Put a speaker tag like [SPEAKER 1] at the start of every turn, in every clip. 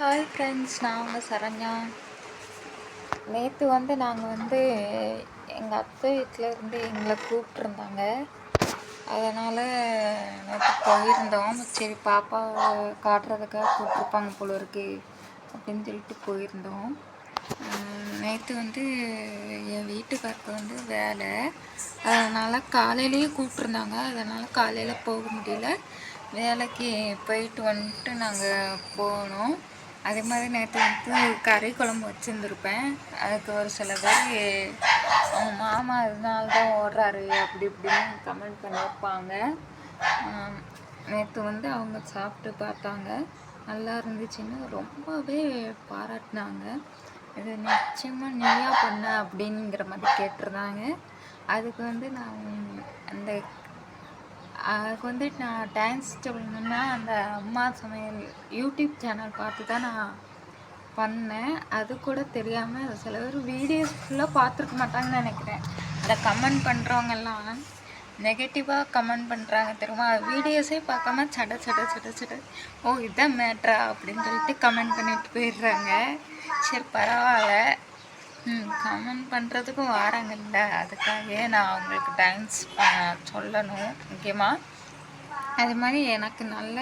[SPEAKER 1] Hi friends நான் உங்கள் சரண்யா. நேற்று வந்து நாங்கள் வந்து எங்கள் அத்தை வீட்டில் இருந்து எங்களை கூப்பிட்ருந்தாங்க அதனால் நேற்று போயிருந்தோம். சரி பாப்பாவை காட்டுறதுக்காக கூப்பிட்ருப்பாங்க போல இருக்கு அப்படின்னு சொல்லிட்டு போயிருந்தோம். நேற்று வந்து என் வீட்டுக்காருக்கு வந்து வேலை. அதனால் காலையிலேயே கூப்பிட்ருந்தாங்க அதனால் காலையில் போக முடியல. வேலைக்கு போயிட்டு வந்துட்டு நாங்கள் போனோம். அதே மாதிரி நேற்று வந்து கறி குழம்பு வச்சுருந்துருப்பேன். அதுக்கு ஒரு சில பேர் அவங்க மாமா இதனால தான் ஓடுறாரு அப்படி இப்படின்னு கமெண்ட் பண்ணியிருப்பாங்க. நேற்று வந்து அவங்க சாப்பிட்டு பார்த்தாங்க. நல்லா இருந்துச்சுன்னு ரொம்பவே பாராட்டினாங்க. இது நிச்சயமாக நீயா பண்ண? அப்படிங்கிற மாதிரி கேட்டிருந்தாங்க. அதுக்கு வந்து நான் அந்த அதுக்கு வந்து நான் டான்ஸ் சொல்லணுன்னா அந்த அம்மா சமையல் யூடியூப் சேனல் பார்த்து தான் நான் பண்ணேன். அது கூட தெரியாமல் சில பேர் வீடியோஸ் ஃபுல்லாக பார்த்துருக்க மாட்டாங்கன்னு நினைக்கிறேன். அதை கமெண்ட் பண்ணுறவங்கெல்லாம் நெகட்டிவாக கமெண்ட் பண்ணுறாங்க தெரியுமா? வீடியோஸே பார்க்காம சட சட சட சட ஓ இதுதான் மேட்ரா அப்படின்னு சொல்லிட்டு கமெண்ட் பண்ணிட்டு போயிடுறாங்க. சரி பரவாயில்ல. ம் கமெண்ட் பண்ணுறதுக்கும் வாராங்கல்ல அதுக்காகவே நான் அவங்களுக்கு டான்ஸ் சொல்லணும். முக்கியமாக அது மாதிரி எனக்கு நல்ல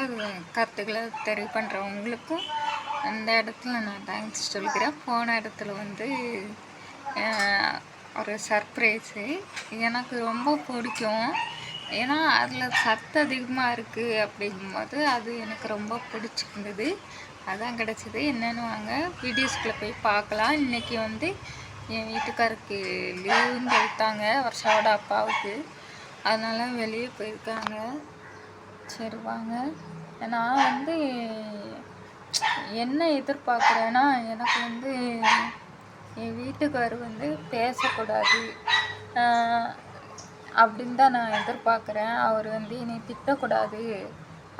[SPEAKER 1] கருத்துக்களை தெரிவு பண்ணுறவங்களுக்கும் அந்த இடத்துல நான் டான்ஸ் சொல்லிக்கிறேன். போன இடத்துல வந்து ஒரு சர்ப்ரைஸு எனக்கு ரொம்ப பிடிக்கும். ஏன்னா அதில் சத்து அதிகமாக இருக்குது அப்படிங்கும்போது அது எனக்கு ரொம்ப பிடிச்சிருந்தது. அதான் கிடச்சிது. என்னென்னு வாங்க. வீடியோஸ்குள்ளே போய் பார்க்கலாம். இன்றைக்கி வந்து என் வீட்டுக்காருக்கு லீவுன்னு கொடுத்தாங்க வருஷாவோட அப்பாவுக்கு. அதனால் வெளியே போயிருக்காங்க. சரி வாங்க. நான் வந்து என்ன எதிர்பார்க்குறேன்னா எனக்கு வந்து என் வீட்டுக்கார் வந்து பேசக்கூடாது. அப்படின்னு தான் நான் எதிர்பார்க்குறேன். அவர் வந்து என்னை திட்டக்கூடாது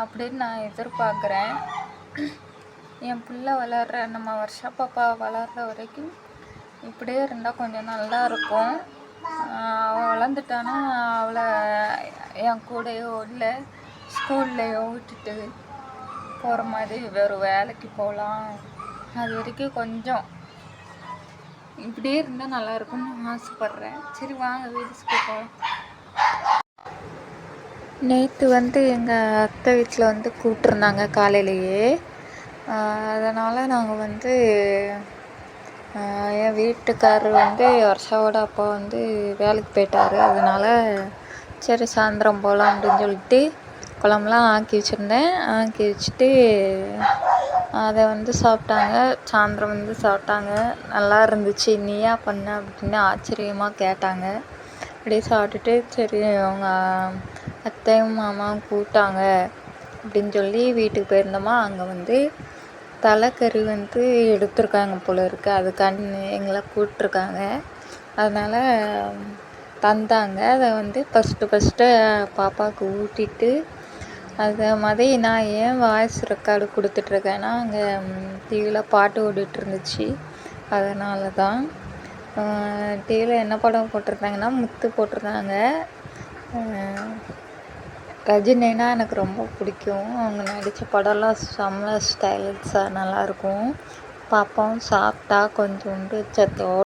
[SPEAKER 1] அப்படின்னு நான் எதிர்பார்க்குறேன். என் பிள்ளை வளர்கிற நம்ம வருஷா பாப்பா வளர்கிற வரைக்கும் இப்படியே இருந்தால் கொஞ்சம் நல்லா இருக்கும். அவள் வளர்ந்துட்டானா அவளை என் கூடயோ இல்லை ஸ்கூல்லையோ விட்டுட்டு போகிற மாதிரி வேறு வேலைக்கு போகலாம் அது வரைக்கும் கொஞ்சம் இப்படியே இருந்தால் நல்லா இருக்கும்னு ஆசைப்பட்றேன். சரி வாங்க வீட்டுக்கு போகலாம் நேற்று வந்து எங்கள் அத்தை வீட்டில் வந்து கூப்பிட்ருந்தாங்க காலையிலேயே. அதனால் நாங்கள் வந்து என் வீட்டுக்காரர் வந்து வருஷாவோட அப்பா வந்து வேலைக்கு போயிட்டார். அதனால் சரி சாயந்தரம் போகலாம் அப்படின்னு சொல்லிட்டு குழம்புலாம் ஆக்கி வச்சுருந்தேன். ஆக்கி வச்சுட்டு அதை வந்து சாப்பிட்டாங்க. சாயந்தரம் வந்து சாப்பிட்டாங்க. நல்லா இருந்துச்சு. நீயா பண்ண அப்படின்னு ஆச்சரியமாக கேட்டாங்க. அப்படியே சாப்பிட்டுட்டு சரி அவங்க அத்தையும் மாமாவும் கூப்பிட்டாங்க அப்படின்னு சொல்லி வீட்டுக்கு போயிருந்தோமா. அங்கே வந்து தலைக்கறி வந்து எடுத்திருக்காங்க போல இருக்குது அதுக்காண்டி எங்களை கூப்பிட்ருக்காங்க அதனால் தந்தாங்க. அதை வந்து ஃபஸ்ட்டு ஃபஸ்ட்டு பாப்பாவுக்கு ஊட்டிட்டு அது மாதிரி நான் ஏன் வாய்ஸ் ரெக்கார்டு கொடுத்துட்ருக்கேன்னா அங்கே டிவியில் பாட்டு ஓடிட்டு இருந்துச்சு. அதனால தான் டிவியில் என்ன படம் போட்டிருந்தாங்கன்னா முத்து போட்டிருந்தாங்க. ரஜினினா எனக்கு ரொம்ப பிடிக்கும். அவங்க நடித்த படம்லாம் செம்ம ஸ்டைல்ஸாக நல்லாயிருக்கும் பார்ப்போம் சாப்பிட்டா கொஞ்சோண்டு சத்தோடு